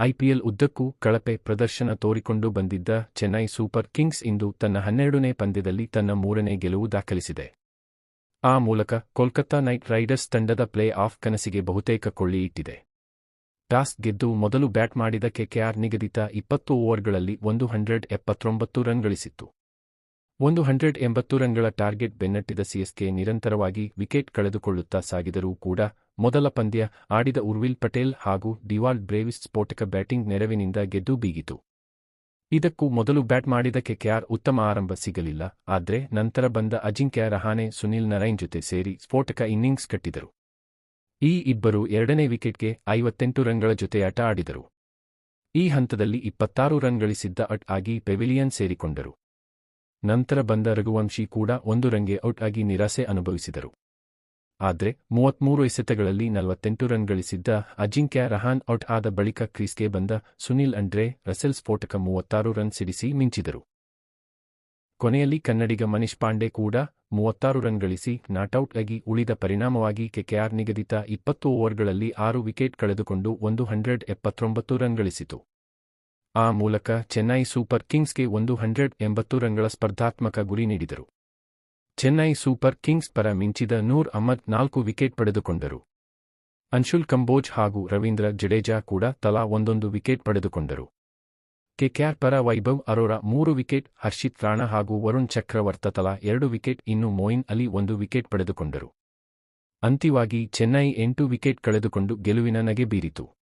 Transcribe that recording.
IPL ಉದ್ದಕ್ಕೂ ಕಳಪೆ ಪ್ರದರ್ಶನ ತೋರಿಕೊಂಡು ಬಂದಿದ್ದ ಚೆನ್ನೈ ಸೂಪರ್ ಕಿಂಗ್ಸ್ ಇಂದು ತನ್ನ ಹನ್ನೆರಡನೇ ಪಂದ್ಯದಲ್ಲಿ ತನ್ನ ಮೂರನೇ ಗೆಲುವು ದಾಖಲಿಸಿದೆ. ಆ ಮೂಲಕ ಕೋಲ್ಕತ್ತಾ ನೈಟ್ ರೈಡರ್ಸ್ ತಂಡದ ಪ್ಲೇ ಆಫ್ ಕನಸಿಗೆ ಬಹುತೇಕ ಕೊಳ್ಳಿ ಇಟ್ಟಿದೆ ಟಾಸ್ ಗೆದ್ದು ಮೊದಲು ಬ್ಯಾಟ್ ಮಾಡಿದ ಕೆಕೆಆರ್ ನಿಗದಿತ ಇಪ್ಪತ್ತು ಓವರ್ಗಳಲ್ಲಿ ಒಂದು ಹಂಡ್ರೆಡ್ ಎಪ್ಪತ್ತೊಂಬತ್ತು ರನ್ ಗಳಿಸಿತ್ತು. ಒಂದು ಹಂಡ್ರೆಡ್ ಎಂಬತ್ತು ರನ್ಗಳ ಟಾರ್ಗೆಟ್ ಬೆನ್ನಟ್ಟಿದ ಸಿಎಸ್ಕೆ ನಿರಂತರವಾಗಿ ವಿಕೆಟ್ ಕಳೆದುಕೊಳ್ಳುತ್ತಾ ಸಾಗಿದರೂ ಕೂಡ ಮೊದಲ ಪಂದ್ಯ ಆಡಿದ ಉರ್ವಿಲ್ ಪಟೇಲ್ ಹಾಗೂ ಡಿವಾಲ್ಡ್ ಬ್ರೇವಿಸ್ ಸ್ಫೋಟಕ ಬ್ಯಾಟಿಂಗ್ ನೆರವಿನಿಂದ ಗೆದ್ದು ಬೀಗಿತು. ಇದಕ್ಕೂ ಮೊದಲು ಬ್ಯಾಟ್ ಮಾಡಿದ ಕೆಕೆಆರ್ ಉತ್ತಮ ಆರಂಭ ಸಿಗಲಿಲ್ಲ, ಆದ್ರೆ ನಂತರ ಬಂದ ಅಜಿಂಕ್ಯ ರಹಾನೆ, ಸುನಿಲ್ ನರೈನ್ ಜೊತೆ ಸೇರಿ ಸ್ಫೋಟಕ ಇನ್ನಿಂಗ್ಸ್ ಕಟ್ಟಿದರು. ಈ ಇಬ್ಬರು ಎರಡನೇ ವಿಕೆಟ್ಗೆ ಐವತ್ತೆಂಟು ರನ್ಗಳ ಜೊತೆಯಾಟ ಆಡಿದರು. ಈ ಹಂತದಲ್ಲಿ ಇಪ್ಪತ್ತಾರು ರನ್ ಗಳಿಸಿದ್ದ ಅಟ್ ಆಗಿ ಪೆವಿಲಿಯನ್ ಸೇರಿಕೊಂಡರು. ನಂತರ ಬಂದ ರಘುವಂಶಿ ಕೂಡ ಒಂದು ರಂಗೆ ಔಟ್ ಆಗಿ ನಿರಾಸೆ ಅನುಭವಿಸಿದರು. ಆದ್ರೆ ಮೂವತ್ಮೂರು ಎಸೆತಗಳಲ್ಲಿ ನಲವತ್ತೆಂಟು ರನ್ ಗಳಿಸಿದ್ದ ಅಜಿಂಕ್ಯ ರಹಾನ್ ಔಟ್ ಆದ ಬಳಿಕ ಕ್ರೀಸ್ಗೆ ಬಂದ ಸುನಿಲ್ ಅಂಡ್ರೆ ರಸೆಲ್ ಸ್ಫೋಟಕ ಮೂವತ್ತಾರು ರನ್ ಸಿಡಿಸಿ ಮಿಂಚಿದರು. ಕೊನೆಯಲ್ಲಿ ಕನ್ನಡಿಗ ಮನೀಶ್ ಪಾಂಡೆ ಕೂಡ ಮೂವತ್ತಾರು ರನ್ ಗಳಿಸಿ ನಾಟೌಟ್ ಆಗಿ ಉಳಿದ ಪರಿಣಾಮವಾಗಿ ಕೆಕೆಆರ್ ನಿಗದಿತ ಇಪ್ಪತ್ತು ಓವರ್ಗಳಲ್ಲಿ ಆರು ವಿಕೆಟ್ ಕಳೆದುಕೊಂಡು ಒಂದು ಹಂಡ್ರೆಡ್ ಎಪ್ಪತ್ತೊಂಬತ್ತು ರನ್ ಗಳಿಸಿತು. ಆ ಮೂಲಕ ಚೆನ್ನೈ ಸೂಪರ್ ಕಿಂಗ್ಸ್ಗೆ ಒಂದು ಹಂಡ್ರೆಡ್ ಎಂಬತ್ತು ರನ್ಗಳ ಸ್ಪರ್ಧಾತ್ಮಕ ಗುರಿ ನೀಡಿದರು. ಚೆನ್ನೈ ಸೂಪರ್ ಕಿಂಗ್ಸ್ ಪರ ಮಿಂಚಿದ ನೂರ್ ಅಹ್ಮದ್ ನಾಲ್ಕು ವಿಕೆಟ್ ಪಡೆದುಕೊಂಡರು. ಅನ್ಶುಲ್ ಕಂಬೋಜ್ ಹಾಗೂ ರವೀಂದ್ರ ಜಡೇಜಾ ಕೂಡ ತಲಾ ಒಂದೊಂದು ವಿಕೆಟ್ ಪಡೆದುಕೊಂಡರು. ಕೆಕ್ಯಾರ್ ಪರ ವೈಭವ್ ಅರೋರಾ ಮೂರು ವಿಕೆಟ್, ಹರ್ಷಿತ್ ರಾಣಾ ಹಾಗೂ ವರುಣ್ ಚಕ್ರವರ್ತ ತಲಾ ಎರಡು ವಿಕೆಟ್, ಇನ್ನು ಮೊಯಿನ್ ಅಲಿ ಒಂದು ವಿಕೆಟ್ ಪಡೆದುಕೊಂಡರು. ಅಂತಿವಾಗಿ ಚೆನ್ನೈ ಎಂಟು ವಿಕೆಟ್ ಕಳೆದುಕೊಂಡು ಗೆಲುವಿನ ನಗೆ ಬೀರಿತು.